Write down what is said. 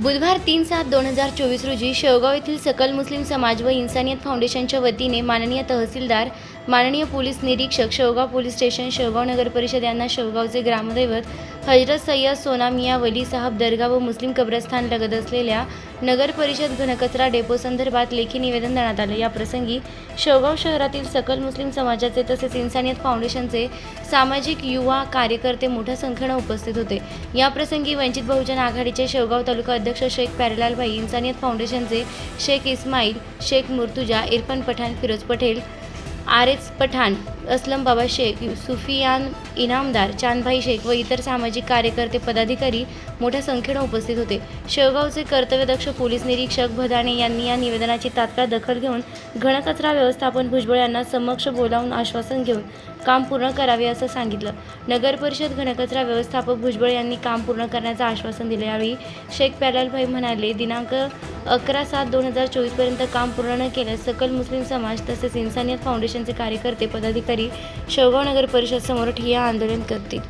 बुधवार तीन सात दोन हजार चोवीस रोजी शेवगाव येथील सकल मुस्लिम समाज व इन्सानियत फाउंडेशनच्या वतीने माननीय तहसीलदार माननीय पोलीस निरीक्षक शेवगाव पोलीस स्टेशन शेवगाव नगर परिषद यांना शेवगावचे ग्रामदैवत हजरत सय्यद सोना मिया वली साहब दर्गा व मुस्लिम कब्रस्थान लगत असलेल्या नगर परिषद घनकचरा डेपो संदर्भात लेखी निवेदन देण्यात आले. या प्रसंगी शेवगाव शहरातील सकल मुस्लिम समाजाचे तसेच इन्सानियत फाउंडेशनचे सामाजिक युवा कार्यकर्ते मोठ्या संख्येनं उपस्थित होते. या प्रसंगी वंचित बहुजन आघाडीचे शेवगाव तालुका अध्यक्ष शेख प्यारेलालभाई इन्सानियत फाउंडेशनचे शेख इस्माईल शेख मुर्तुजा इरफान पठाण फिरोज पटेल आरेज पठाण असलम बाबा शेख सुफियान इनामदार चांदभाई शेख व इतर सामाजिक कार्यकर्ते पदाधिकारी मोठ्या संख्येनं उपस्थित होते. शेवगावचे कर्तव्यदक्ष पोलीस निरीक्षक भदाणे यांनी या निवेदनाची तात्काळ दखल घेऊन घनकचरा व्यवस्थापन भुजबळ यांना समक्ष बोलावून आश्वासन घेऊन काम पूर्ण करावे असं सांगितलं. नगर परिषद घनकचरा व्यवस्थापक भुजबळ यांनी काम पूर्ण करण्याचं आश्वासन दिले. यावेळी शेख प्यालालभाई म्हणाले दिनांक अकरा सात दोन हजार चोवीसपर्यंत काम पूर्ण न केल्यास सकल मुस्लिम समाज तसेच इन्सानियत फाउंडेशनचे कार्यकर्ते पदाधिकारी शेवगाव नगर परिषद समोर ठिय्या आंदोलन करतील.